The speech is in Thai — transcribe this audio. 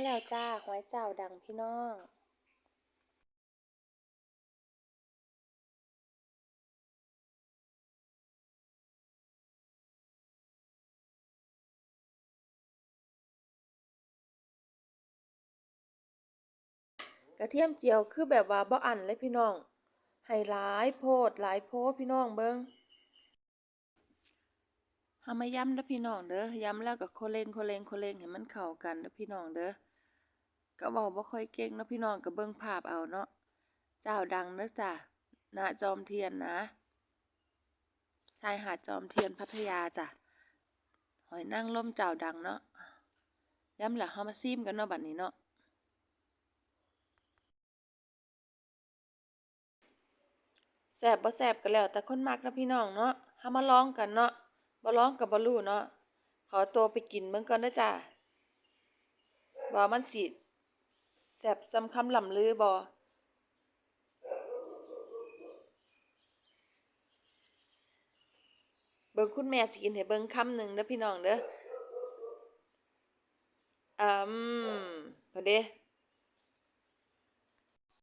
มาแล้วจ้าหอยเจ้าดังพี่น้องกระเทียมเจียวคือแบบว่าบ่อันเลยพี่น้อง ให้หลายโพดหลายโพพี่น้องเบิ่งเฮามาย้ำเด้อพี่น้องเด้อย้ำแล้วก็โคเลงโคเลงโคเลงให้มันเข้ากันเด้อพี่น้องเด้อ ก็เว้าบ่ค่อยเก่งเนาะพี่น้องก็เบิ่งภาพเอาเนาะเจ้าดังเด้อจ้ะณจอมเทียนนะชายหาดจอมเทียนพัทยาจ้ะหอยนางรมเจ้าดังเนาะย้ำแล้วเฮามาซิมกันเนาะบัดนี้เนาะแซ่บบ่แซ่บก็แล้ว แต่คนมักนะพี่น้องเนาะเฮามาลองกันเนาะบ่ลองก็บ่รู้เนาะขอตัวไปกินเบิ่งก่อนเด้อจ้าว่ามันสิ แสบซำคำหล่ำลือบอเบิ่งคุณแม่สิกินให้เบิ่งคำหนึ่งเด้อพี่น้องเด้ออืมพอเด้